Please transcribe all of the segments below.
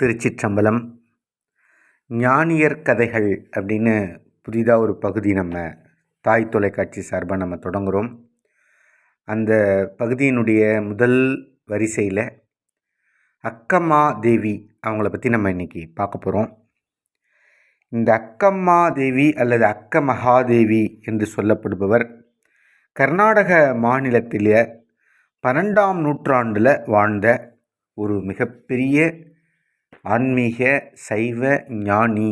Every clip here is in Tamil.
திருச்சிற்றம்பலம். ஞானியர் கதைகள் அப்படின்னு புதிதாக ஒரு பகுதி நம்ம தாய் தொலைக்காட்சி சார்பாக நம்ம தொடங்குகிறோம் அந்த பகுதியினுடைய முதல் வரிசையில் அக்கம்மா தேவி அவங்கள பற்றி நம்ம இன்றைக்கி பார்க்க போகிறோம் இந்த அக்கம்மா தேவி அல்லது அக்க மகாதேவி என்று சொல்லப்படுபவர் கர்நாடக மாநிலத்தில் பன்னெண்டாம் நூற்றாண்டில் வாழ்ந்த ஒரு மிகப்பெரிய ஆன்மீக சைவ ஞானி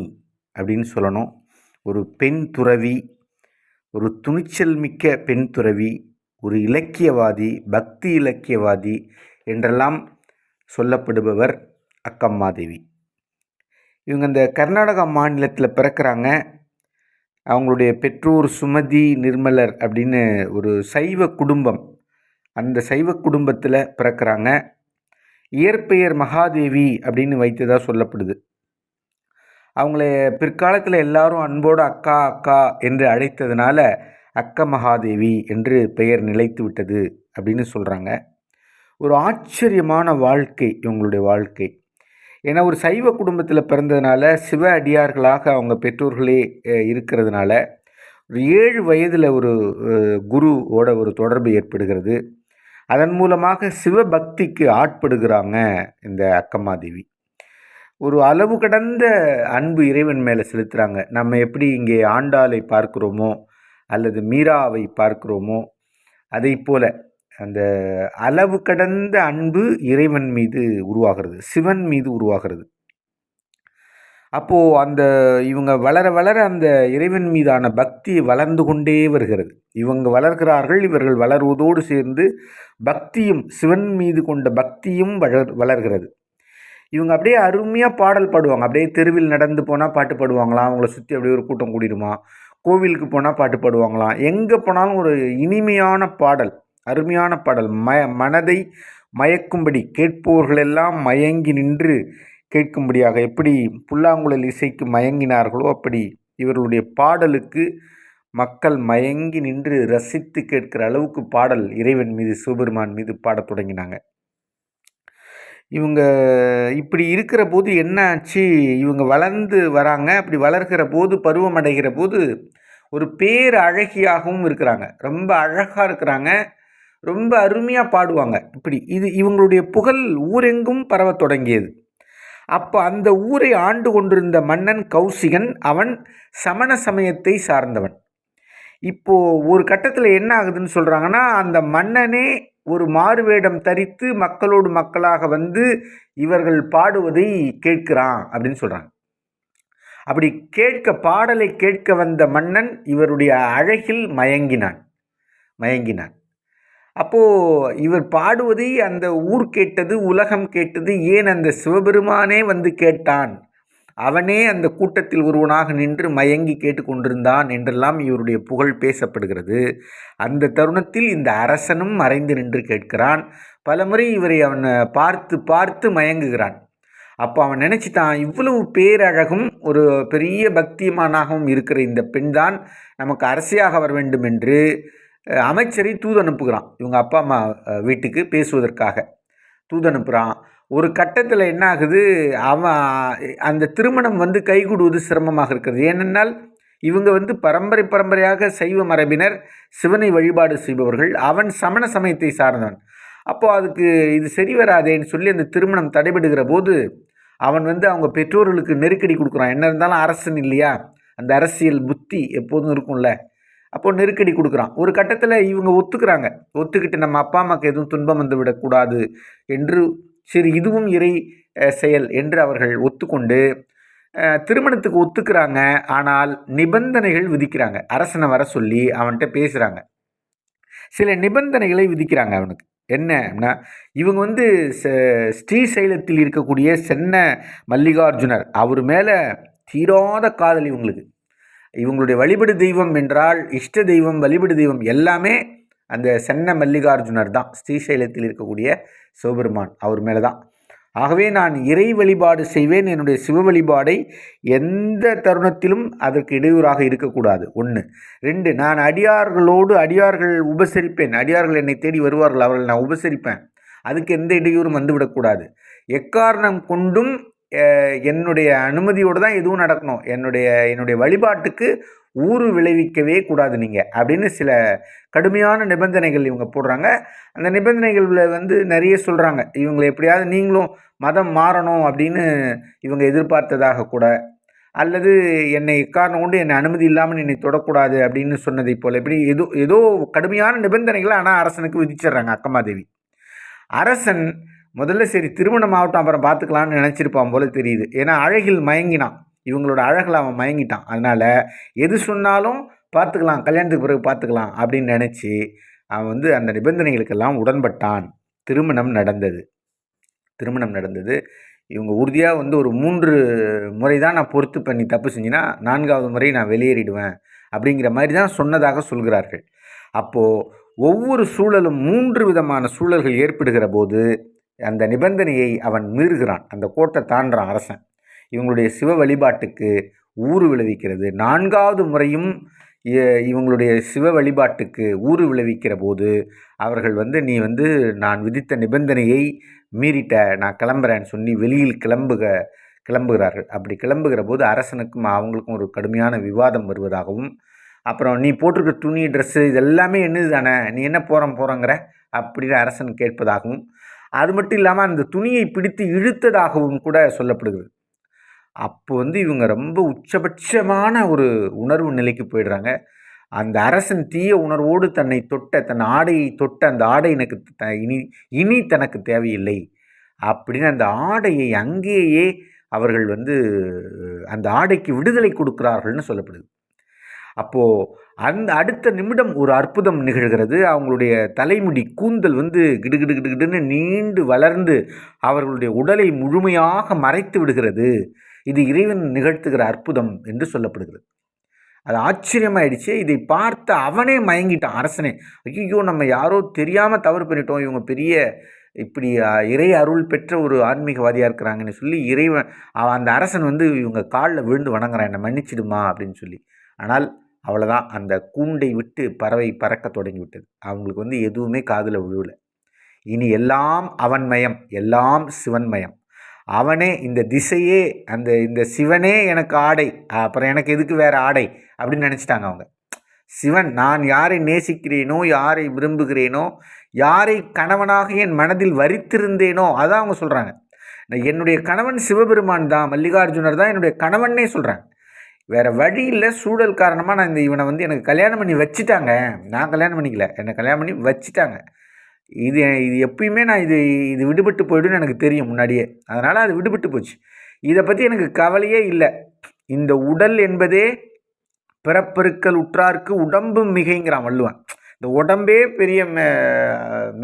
அப்படின்னு சொல்லணும். ஒரு பெண் துறவி ஒரு துணிச்சல் மிக்க பெண் துறவி ஒரு இலக்கியவாதி பக்தி இலக்கியவாதி என்றெல்லாம் சொல்லப்படுபவர் அக்கம்மாதேவி இவங்க இந்த கர்நாடகா மாநிலத்தில் பிறக்கிறாங்க. அவங்களுடைய பெற்றோர் சுமதி நிர்மலர் அப்படின்னு ஒரு சைவ குடும்பம். அந்த சைவ குடும்பத்தில் பிறக்கிறாங்க. இயற்பெயர் மகாதேவி அப்படின்னு வைத்ததாக சொல்லப்படுது. அவங்கள பிற்காலத்தில் எல்லாரும் அன்போடு அக்கா அக்கா என்று அழைத்ததுனால அக்க மகாதேவி என்று பெயர் நிலைத்து விட்டது அப்படின்னு சொல்கிறாங்க ஒரு ஆச்சரியமான வாழ்க்கை இவங்களுடைய வாழ்க்கை. ஏன்னா ஒரு சைவ குடும்பத்தில் பிறந்ததுனால சிவ அடியார்களாக அவங்க பெற்றோர்களே இருக்கிறதுனால ஒரு ஏழு வயதில் ஒரு குருவோட ஒரு தொடர்பு ஏற்படுகிறது. அதன் மூலமாக சிவபக்திக்கு ஆட்படுகிறாங்க இந்த அக்கம்மாதேவி. ஒரு அளவு கடந்த அன்பு இறைவன் மேலே செலுத்துகிறாங்க நம்ம எப்படி இங்கே ஆண்டாளை பார்க்குறோமோ அல்லது மீராவை பார்க்குறோமோ அதை போல அந்த அளவு கடந்த அன்பு இறைவன் மீது உருவாகிறது சிவன் மீது உருவாகிறது. அப்போது அந்த இவங்க வளர வளர அந்த இறைவன் மீதான பக்தி வளர்ந்து கொண்டே வருகிறது. இவங்க வளர்கிறார்கள் இவர்கள் வளர்வதோடு சேர்ந்து பக்தியும் சிவன் மீது கொண்ட பக்தியும் வளர் வளர்கிறது. இவங்க அப்படியே அருமையாக பாடல் பாடுவாங்க. அப்படியே தெருவில் நடந்து போனால் பாட்டு பாடுவாங்களாம். அவங்கள சுற்றி அப்படியே ஒரு கூட்டம் கூடிடுமா? கோவிலுக்கு போனால் பாட்டு பாடுவாங்களாம். எங்கே போனாலும் ஒரு இனிமையான பாடல் அருமையான பாடல். ம மனதை மயக்கும்படி கேட்போர்களெல்லாம் மயங்கி நின்று கேட்கும்படியாக எப்படி புல்லாங்குழல் இசைக்கு மயங்கினார்களோ அப்படி இவர்களுடைய பாடலுக்கு மக்கள் மயங்கி நின்று ரசித்து கேட்கிற அளவுக்கு பாடல் இறைவன் மீது சிவபெருமான் மீது பாடத் தொடங்கினாங்க. இவங்க இப்படி இருக்கிற போது என்ன ஆச்சு? இவங்க வளர்ந்து வராங்க. அப்படி வளர்கிற போது பருவம் அடைகிற போது ஒரு பேர் அழகியாகவும் இருக்கிறாங்க. ரொம்ப அழகாக இருக்கிறாங்க. ரொம்ப அருமையாக பாடுவாங்க. இப்படி இது இவங்களுடைய புகழ் ஊரெங்கும் பரவ தொடங்கியது. அப்போ அந்த ஊரை ஆண்டு கொண்டிருந்த மன்னன் கௌசிகன் அவன் சமண சமயத்தை சார்ந்தவன். இப்போது ஒரு கட்டத்தில் என்ன ஆகுதுன்னு சொல்கிறாங்கன்னா அந்த மன்னனே ஒரு மாறுவேடம் தரித்து மக்களோடு மக்களாக வந்து இவர்கள் பாடுவதை கேட்கிறான் அப்படின்னு சொல்கிறாங்க அப்படி கேட்க பாடலை கேட்க வந்த மன்னன் இவருடைய அழகில் மயங்கினான். மயங்கினான். அப்போது இவர் பாடுவதை அந்த ஊர் கேட்டது உலகம் கேட்டது ஏன் அந்த சிவபெருமானே வந்து கேட்டான்? அவனே அந்த கூட்டத்தில் ஒருவனாக நின்று மயங்கி கேட்டுக்கொண்டிருந்தான் என்றெல்லாம் இவருடைய புகழ் பேசப்படுகிறது. அந்த தருணத்தில் இந்த அரசனும் மறைந்து நின்று கேட்கிறான். பலமுறை இவரை அவனை பார்த்து பார்த்து மயங்குகிறான். அப்போ அவன் நினச்சிட்டான் இவ்வளவு பேரழகும் ஒரு பெரிய பக்திமானாகவும் இருக்கிற இந்த பெண்தான் நமக்கு அரசியாக வர வேண்டும் என்று. அமைச்சரை தூது அனுப்புகிறான் இவங்க அப்பா அம்மா வீட்டுக்கு பேசுவதற்காக. தூது அனுப்புகிறான் ஒரு கட்டத்தில் என்ன ஆகுது அவன் அந்த திருமணம் வந்து கைகூடுவது சிரமமாக இருக்கிறது. ஏனென்றால் இவங்க வந்து பரம்பரை பரம்பரையாக சைவ மரபினர் சிவனை வழிபாடு செய்பவர்கள். அவன் சமண சமயத்தை சார்ந்தவன். அப்போது அதுக்கு இது சரி வராதேன்னு சொல்லி அந்த திருமணம் தடைபடுகிற போது அவன் வந்து அவங்க பெற்றோர்களுக்கு நெருக்கடி கொடுக்குறான். என்ன இருந்தாலும் அரசன் இல்லையா? அந்த அரசியல் புத்தி எப்போதும் இருக்கும்ல. அப்போது நெருக்கடி கொடுக்குறான். ஒரு கட்டத்தில் இவங்க ஒத்துக்கிறாங்க. ஒத்துக்கிட்டு நம்ம அப்பா அம்மாவுக்கு எதுவும் துன்பம் வந்து விடக்கூடாது என்று சரி இதுவும் இறை செயல் என்று அவர்கள் ஒத்துக்கொண்டு திருமணத்துக்கு ஒத்துக்கிறாங்க. ஆனால் நிபந்தனைகள் விதிக்கிறாங்க. அரசனை வர சொல்லி அவன்கிட்ட பேசுகிறாங்க சில நிபந்தனைகளை விதிக்கிறாங்க அவனுக்கு. என்ன இவங்க வந்து ஸ்ரீசைலத்தில் இருக்கக்கூடிய சென்ன மல்லிகார்ஜுனர். அவர் மேலே தீராத காதல் இவங்களுக்கு. இவங்களுடைய வழிபடு தெய்வம் என்றால் இஷ்ட தெய்வம் வழிபடு தெய்வம் எல்லாமே அந்த சென்ன மல்லிகார்ஜுனர் தான். ஸ்ரீசைலத்தில் இருக்கக்கூடிய சிவபெருமான் அவர் மேலே தான். ஆகவே நான் இறை வழிபாடு செய்வேன். என்னுடைய சிவ வழிபாடை எந்த தருணத்திலும் அதற்கு இடையூறாக இருக்கக்கூடாது. ஒன்று ரெண்டு நான் அடியார்களோடு அடியார்கள் உபசரிப்பேன். அடியார்கள் என்னை தேடி வருவார்கள் அவர்கள் நான் உபசரிப்பேன். அதுக்கு எந்த இடையூறும் வந்துவிடக்கூடாது. எக்காரணம் கொண்டும் என்னுடைய அனுமதியோடு தான் எதுவும் நடக்கணும். என்னுடைய என்னுடைய வழிபாட்டுக்கு ஊறு விளைவிக்கவே கூடாது நீங்கள் அப்படின்னு சில கடுமையான நிபந்தனைகள் இவங்க போடுறாங்க. அந்த நிபந்தனைகளில் வந்து நிறைய சொல்கிறாங்க இவங்களை எப்படியாவது நீங்களும் மதம் மாறணும் அப்படின்னு இவங்க எதிர்பார்த்ததாக கூட. அல்லது என்னை இக்காரணம் கொண்டு என்னை அனுமதி இல்லாமல் என்னை தொடக்கூடாது அப்படின்னு சொன்னதை போல். இப்படி ஏதோ ஏதோ கடுமையான நிபந்தனைகளை ஆனால் அரசனுக்கு விதிச்சிடுறாங்க அக்கமாதேவி அரசன் முதல்ல சரி திருமணம் ஆகட்டும் அப்புறம் பார்த்துக்கலான்னு நினச்சிருப்பான் போல தெரியுது. ஏன்னா அழகில் மயங்கினான். இவங்களோட அழகில் அவன் மயங்கிட்டான். அதனால் எது சொன்னாலும் பார்த்துக்கலாம் கல்யாணத்துக்கு பிறகு பார்த்துக்கலாம் அப்படின்னு நினச்சி அவன் வந்து அந்த நிபந்தனைகளுக்கெல்லாம் உடன்பட்டான். திருமணம் நடந்தது. திருமணம் நடந்தது. இவங்க உறுதியாக வந்து ஒரு மூன்று முறை தான் நான் பொறுத்து பண்ணி தப்பு செஞ்சினா நான்காவது முறை நான் வெளியேறிடுவேன் அப்படிங்கிற மாதிரி தான் சொன்னதாக சொல்கிறார்கள். அப்போது ஒவ்வொரு சூழலும் மூன்று விதமான சூழல்கள் ஏற்படுகிற போது அந்த நிபந்தனையை அவன் மீறுகிறான். அந்த கோட்டை தாண்டுறான் அரசன். இவங்களுடைய சிவ வழிபாட்டுக்கு ஊறு விளைவிக்கிறது. நான்காவது முறையும் இவங்களுடைய சிவ வழிபாட்டுக்கு ஊறு விளைவிக்கிற போது அவர்கள் வந்து நீ வந்து நான் விதித்த நிபந்தனையை மீறிட்ட நான் கிளம்புறேன்னு சொல்லி வெளியில் கிளம்புக கிளம்புகிறார்கள். அப்படி கிளம்புகிற போது அரசனுக்கும் அவங்களுக்கும் ஒரு கடுமையான விவாதம் வருவதாகவும் அப்புறம் நீ போட்டிருக்க துணி ட்ரெஸ்ஸு இதெல்லாமே என்னது தானே? நீ என்ன போகிறோம் போகிறோங்கிற அப்படின்னு அரசன் கேட்பதாகவும் அது மட்டும் இல்லாமல் அந்த துணியை பிடித்து இழுத்ததாகவும் கூட சொல்லப்படுகிறது. அப்போ வந்து இவங்க ரொம்ப உச்சபட்சமான ஒரு உணர்வு நிலைக்கு போயிடுறாங்க. அந்த அரசன் தீய உணர்வோடு தன்னை தொட்ட தன் ஆடையை தொட்ட அந்த ஆடை எனக்கு த இனி இனி தனக்கு தேவையில்லை. அப்படின்னு அந்த ஆடையை அங்கேயே அவர்கள் வந்து அந்த ஆடைக்கு விடுதலை கொடுக்கிறார்கள்னு சொல்லப்படுது. அப்போது அந்த அடுத்த நிமிடம் ஒரு அற்புதம் நிகழ்கிறது. அவங்களுடைய தலைமுடி கூந்தல் வந்து கிடுகிடு கிடுகிடுன்னு நீண்டு வளர்ந்து அவர்களுடைய உடலை முழுமையாக மறைத்து விடுகிறது. இது இறைவன் நிகழ்த்துகிற அற்புதம் என்று சொல்லப்படுகிறது. அது ஆச்சரியமாயிடுச்சு. இதை பார்த்து அவனே மயங்கிட்டான் அரசனே. ஐயோ நம்ம யாரோ தெரியாமல் தவறு பண்ணிட்டோம். இவங்க பெரிய இப்படி இறை அருள் பெற்ற ஒரு ஆன்மீகவாதியாக இருக்கிறாங்கன்னு சொல்லி இறைவன் அந்த அரசன் வந்து இவங்க காலில் விழுந்து வணங்குறான். என்னை மன்னிச்சிடுமா அப்படின்னு சொல்லி. ஆனால் அவ்வளோதான் அந்த கூண்டை விட்டு பறவை பறக்க தொடங்கி விட்டது அவங்களுக்கு வந்து எதுவுமே காதில் விழுவலை இனி எல்லாம் அவன்மயம் எல்லாம் சிவன்மயம். அவனே இந்த திசையே அந்த இந்த சிவனே எனக்கு ஆடை. அப்புறம் எனக்கு எதுக்கு வேறு ஆடை? அப்படின்னு நினச்சிட்டாங்க அவங்க. சிவன் நான் யாரை நேசிக்கிறேனோ யாரை விரும்புகிறேனோ யாரை கணவனாக என் மனதில் வரித்திருந்தேனோ அதான் அவங்க சொல்கிறாங்க என்னுடைய கணவன் சிவபெருமான் தான் மல்லிகார்ஜுனர் தான் என்னுடைய கணவன்னே சொல்கிறாங்க வேற வழி இல்லை சூழல் காரணமாக நான் இந்த இவனை வந்து எனக்கு கல்யாணம் பண்ணி வச்சுட்டாங்க. நான் கல்யாணம் பண்ணிக்கல. என்னை கல்யாணம் பண்ணி வச்சுட்டாங்க. இது இது எப்பயுமே நான் இது இது விடுபட்டு போயிடும்னு எனக்கு தெரியும் முன்னாடியே. அதனால் அது விடுபட்டு போச்சு. இதை பற்றி எனக்கு கவலையே இல்லை. இந்த உடல் என்பதே பிறப்பெருக்கல் உற்றார்க்கு உடம்பு மிகைங்கிறான் வள்ளுவன். இந்த உடம்பே பெரிய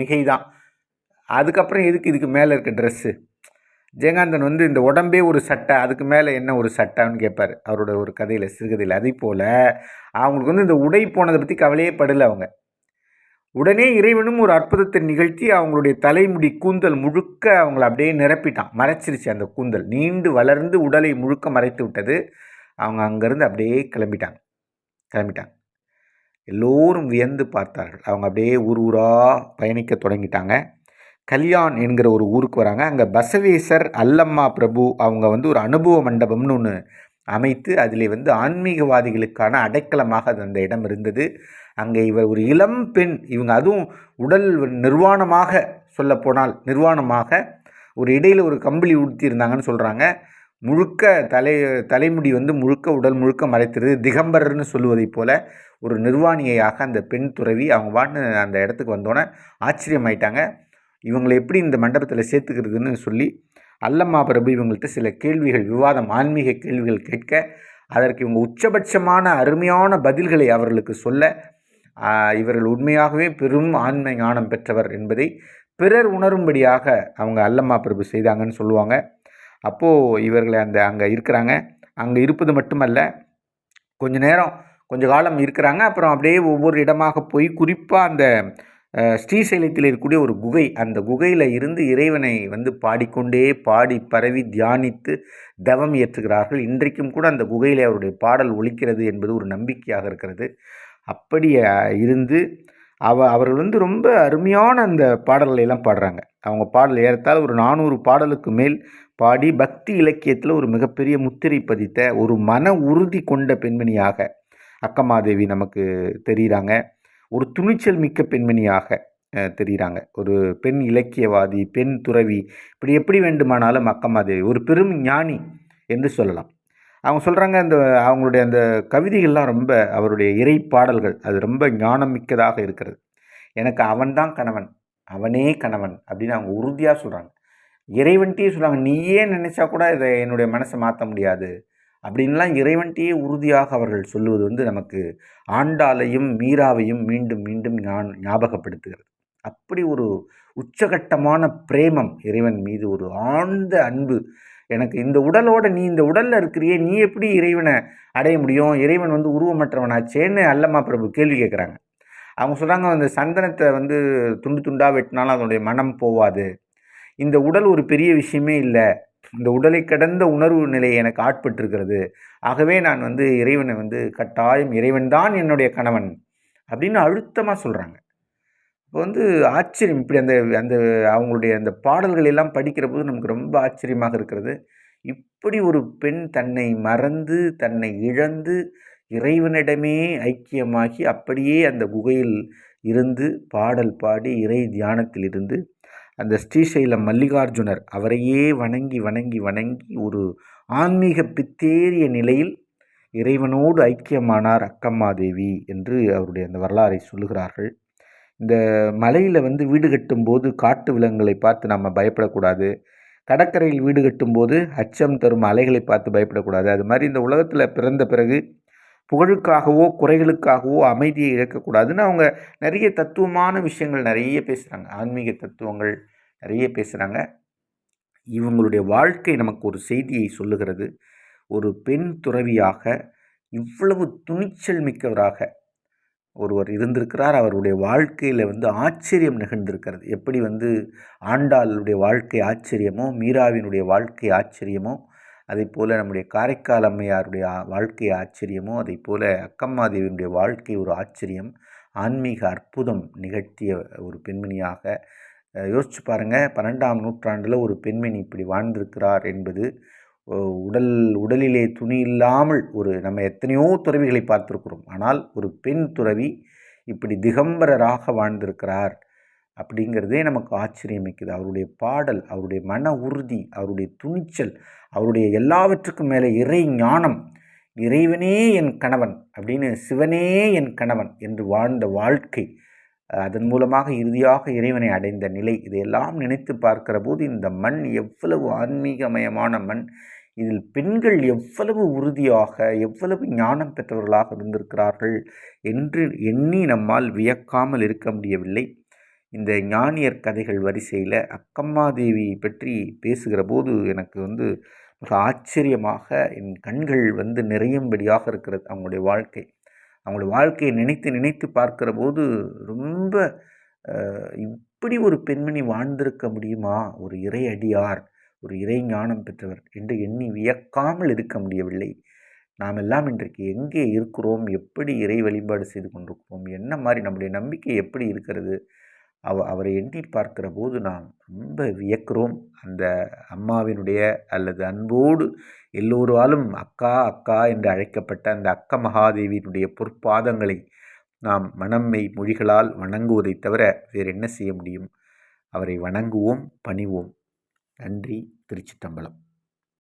மிகை தான் அதுக்கப்புறம் எதுக்கு இதுக்கு மேலே இருக்க ட்ரெஸ்ஸு ஜெயகாந்தன் வந்து இந்த உடம்பே ஒரு சட்டை அதுக்கு மேலே என்ன ஒரு சட்டைன்னு கேட்பார். அவரோட ஒரு கதையில் சிறுகதையில். அதே போல் அவங்களுக்கு வந்து இந்த உடை போனதை பற்றி கவலையே படலை அவங்க. உடனே இறைவனும் ஒரு அற்புதத்தை நிகழ்த்தி அவங்களுடைய தலைமுடி கூந்தல் முழுக்க அவங்கள அப்படியே நிரப்பிட்டான். மறைச்சிருச்சு அந்த கூந்தல். நீண்டு வளர்ந்து உடலை முழுக்க மறைத்து விட்டது. அவங்க அங்கேருந்து அப்படியே கிளம்பிட்டாங்க. கிளம்பிட்டாங்க. எல்லோரும் வியந்து பார்த்தார்கள். அவங்க அப்படியே ஊர் ஊராக பயணிக்க தொடங்கிட்டாங்க. கல்யாண் என்கிற ஒரு ஊருக்கு வராங்க. அங்கே பசவேசர் அல்லம்மா பிரபு அவங்க வந்து ஒரு அனுபவ மண்டபம்னு ஒன்று அமைத்து அதில் வந்து ஆன்மீகவாதிகளுக்கான அடைக்கலமாக அது அந்த இடம் இருந்தது. அங்கே இவர் ஒரு இளம் பெண் இவங்க அதுவும் உடல் நிர்வாணமாக சொல்லப்போனால் நிர்வாணமாக ஒரு இடையில் ஒரு கம்பளி உடுத்தியிருந்தாங்கன்னு சொல்கிறாங்க முழுக்க தலை தலைமுடி வந்து முழுக்க உடல் முழுக்க மறைத்திருது. திகம்பரர்னு சொல்லுவதைப் போல ஒரு நிர்வாணியாக அந்த பெண் துறவி அவங்க வான்னு அந்த இடத்துக்கு வந்தோன்னே ஆச்சரியமாயிட்டாங்க. இவங்களை எப்படி இந்த மண்டபத்தில் சேர்த்துக்கிறதுன்னு சொல்லி அல்லம்மா பிரபு இவங்கள்ட்ட சில கேள்விகள் விவாதம் ஆன்மீக கேள்விகள் கேட்க அதற்கு இவங்க உச்சபட்சமான அருமையான பதில்களை அவர்களுக்கு சொல்ல இவர்கள் உண்மையாகவே பெரும் ஆன்ம ஞானம் பெற்றவர் என்பதை பிறர் உணரும்படியாக அவங்க அல்லம்மா பிரபு செய்தாங்கன்னு சொல்லுவாங்க. அப்போது இவர்களை அந்த அங்கே இருக்கிறாங்க. அங்கே இருப்பது மட்டுமல்ல கொஞ்ச நேரம் கொஞ்ச காலம் இருக்கிறாங்க. அப்புறம் அப்படியே ஒவ்வொரு இடமாக போய் குறிப்பாக அந்த ஸ்ரீசைலத்தில் இருக்கக்கூடிய ஒரு குகை. அந்த குகையில் இருந்து இறைவனை வந்து பாடிக்கொண்டே பாடி பரவி தியானித்து தவம் ஏற்றுகிறார்கள் இன்றைக்கும் கூட அந்த குகையில் அவருடைய பாடல் ஒழிக்கிறது என்பது ஒரு நம்பிக்கையாக இருக்கிறது. அப்படி இருந்து அவ அவர்கள் வந்து ரொம்ப அருமையான அந்த பாடல்களை எல்லாம் பாடுறாங்க. அவங்க பாடல் ஏறத்தால் ஒரு நானூறு பாடலுக்கு மேல் பாடி பக்தி இலக்கியத்தில் ஒரு மிகப்பெரிய முத்திரை பதித்த ஒரு மன உறுதி கொண்ட பெண்மணியாக அக்கமாதேவி நமக்கு தெரிகிறாங்க ஒரு துணிச்சல் மிக்க பெண்மணியாக தெரிகிறாங்க ஒரு பெண் இலக்கியவாதி பெண் துறவி இப்படி எப்படி வேண்டுமானாலும் அக்கம்மாதேவி ஒரு பெரும் ஞானி என்று சொல்லலாம். அவங்க சொல்கிறாங்க அந்த அவங்களுடைய அந்த கவிதைகள்லாம் ரொம்ப அவருடைய இறை பாடல்கள் அது ரொம்ப ஞானம் மிக்கதாக இருக்கிறது. எனக்கு அவன்தான் கணவன் அவனே கணவன் அப்படின்னு அவங்க உறுதியாக சொல்கிறாங்க இறைவன்கிட்டயே சொல்கிறாங்க நீயே நினச்சா கூட இதை என்னுடைய மனசை மாற்ற முடியாது. அப்படின்லாம் இறைவன்கிட்டயே உறுதியாக அவர்கள் சொல்லுவது வந்து நமக்கு ஆண்டாலையும் மீராவையும் மீண்டும் மீண்டும் ஞாபகப்படுத்துகிறது. அப்படி ஒரு உச்சகட்டமான பிரேமம் இறைவன் மீது ஒரு ஆழ்ந்த அன்பு. எனக்கு இந்த உடலோட நீ இந்த உடலில் இருக்கிறியே நீ எப்படி இறைவனை அடைய முடியும்? இறைவன் வந்து உருவமற்றவனாச்சேன்னு அல்லம்மா பிரபு கேள்வி கேட்குறாங்க. அவங்க சொல்கிறாங்க அந்த சந்தனத்தை வந்து துண்டு துண்டாக வெட்டினாலும் அதனுடைய மனம் போவாது. இந்த உடல் ஒரு பெரிய விஷயமே இல்லை. இந்த உடலை கடந்த உணர்வு நிலை எனக்கு ஆட்பட்டிருக்கிறது. ஆகவே நான் வந்து இறைவனை வந்து கட்டாயம் இறைவன் தான் என்னுடைய கணவன் அப்படின்னு அழுத்தமாக சொல்கிறாங்க இப்போ வந்து ஆச்சரியம் இப்படி அந்த அந்த அவங்களுடைய அந்த பாடல்கள் எல்லாம் படிக்கிற போது நமக்கு ரொம்ப ஆச்சரியமாக இருக்கிறது. இப்படி ஒரு பெண் தன்னை மறந்து தன்னை இழந்து இறைவனிடமே ஐக்கியமாகி அப்படியே அந்த குகையில் இருந்து பாடல் பாடி இறை தியானத்தில் இருந்து அந்த ஸ்ரீசைலம் மல்லிகார்ஜுனர் அவரையே வணங்கி வணங்கி வணங்கி ஒரு ஆன்மீக பித்தேறிய நிலையில் இறைவனோடு ஐக்கியமானார் அக்கம்மாதேவி என்று அவருடைய அந்த வரலாறை சொல்லுகிறார்கள். இந்த மலையில் வந்து வீடு கட்டும்போது காட்டு விலங்குகளை பார்த்து நம்ம பயப்படக்கூடாது. கடற்கரையில் வீடு கட்டும்போது அச்சம் தரும் அலைகளை பார்த்து பயப்படக்கூடாது. அது மாதிரி இந்த உலகத்தில் பிறந்த பிறகு புகழுக்காகவோ குறைகளுக்காகவோ அமைதியை இழக்கக்கூடாதுன்னு அவங்க நிறைய தத்துவமான விஷயங்கள் நிறைய பேசுகிறாங்க ஆன்மீக தத்துவங்கள் நிறைய பேசுகிறாங்க இவங்களுடைய வாழ்க்கை நமக்கு ஒரு செய்தியை சொல்லுகிறது. ஒரு பெண் துறவியாக இவ்வளவு துணிச்சல் மிக்கவராக ஒருவர் இருந்திருக்கிறார். அவருடைய வாழ்க்கையில் வந்து ஆச்சரியம் நிகழ்ந்திருக்கிறது. எப்படி வந்து ஆண்டாளுடைய வாழ்க்கை ஆச்சரியமோ மீராவினுடைய வாழ்க்கை ஆச்சரியமோ அதே போல் நம்முடைய காரைக்கால் அம்மையாருடைய வாழ்க்கை ஆச்சரியமோ அதே போல் அக்கம்மாதேவியினுடைய வாழ்க்கை ஒரு ஆச்சரியம் ஆன்மீக அற்புதம் நிகழ்த்திய ஒரு பெண்மணியாக யோசிச்சு பாருங்கள் பன்னெண்டாம் நூற்றாண்டில் ஒரு பெண்மணி இப்படி வாழ்ந்திருக்கிறார் என்பது உடல் உடலிலே துணி இல்லாமல் ஒரு நம்ம எத்தனையோ துறவிகளை பார்த்துருக்குறோம். ஆனால் ஒரு பெண் துறவி இப்படி திகம்பரராக வாழ்ந்திருக்கிறார். அப்படிங்கிறதே நமக்கு ஆச்சரியமிக்குது. அவருடைய பாடல் அவருடைய மன உறுதி அவருடைய துணிச்சல் அவருடைய எல்லாவற்றுக்கும் மேலே இறை ஞானம் இறைவனே என் கணவன் அப்படின்னு சிவனே என் கணவன் என்று வாழ்ந்த வாழ்க்கை அதன் மூலமாக இறுதியாக இறைவனை அடைந்த நிலை இதையெல்லாம் நினைத்து பார்க்கிற போது இந்த மண் எவ்வளவு ஆன்மீகமயமான மண். இதில் பெண்கள் எவ்வளவு உறுதியாக எவ்வளவு ஞானம் பெற்றவர்களாக இருந்திருக்கிறார்கள் என்று எண்ணி நம்மால் வியக்காமல் இருக்க முடியவில்லை. இந்த ஞானியர் கதைகள் வரிசையில் அக்கம்மாதேவி பற்றி பேசுகிற போது எனக்கு வந்து மிக ஆச்சரியமாக என் கண்கள் வந்து நிறையும்படியாக இருக்கிறது. அவங்களுடைய வாழ்க்கை. அவங்களுடைய வாழ்க்கையை நினைத்து நினைத்து பார்க்கிற போது ரொம்ப இப்படி ஒரு பெண்மணி வாழ்ந்திருக்க முடியுமா? ஒரு இறை அடியார் ஒரு இறை ஞானம் பெற்றவர் என்று எண்ணி வியக்காமல் இருக்க முடியவில்லை. நாம் எல்லாம் இன்றைக்கு எங்கே இருக்கிறோம்? எப்படி இறை வழிபாடு செய்து கொண்டிருக்கிறோம்? என்ன மாதிரி நம்முடைய நம்பிக்கை எப்படி இருக்கிறது? அவ அவரை எண்ணி பார்க்கிற போது நாம் ரொம்ப வியக்கிறோம். அந்த அம்மாவினுடைய அல்லது அன்போடு எல்லோராலும் அக்கா அக்கா என்று அழைக்கப்பட்ட அந்த அக்க மகாதேவியினுடைய பொற்பாதங்களை நாம் மனம்மை மொழிகளால் வணங்குவதை தவிர வேறு என்ன செய்ய முடியும்? அவரை வணங்குவோம் பணிவோம். நன்றி திருச்சிட்டம்பலம்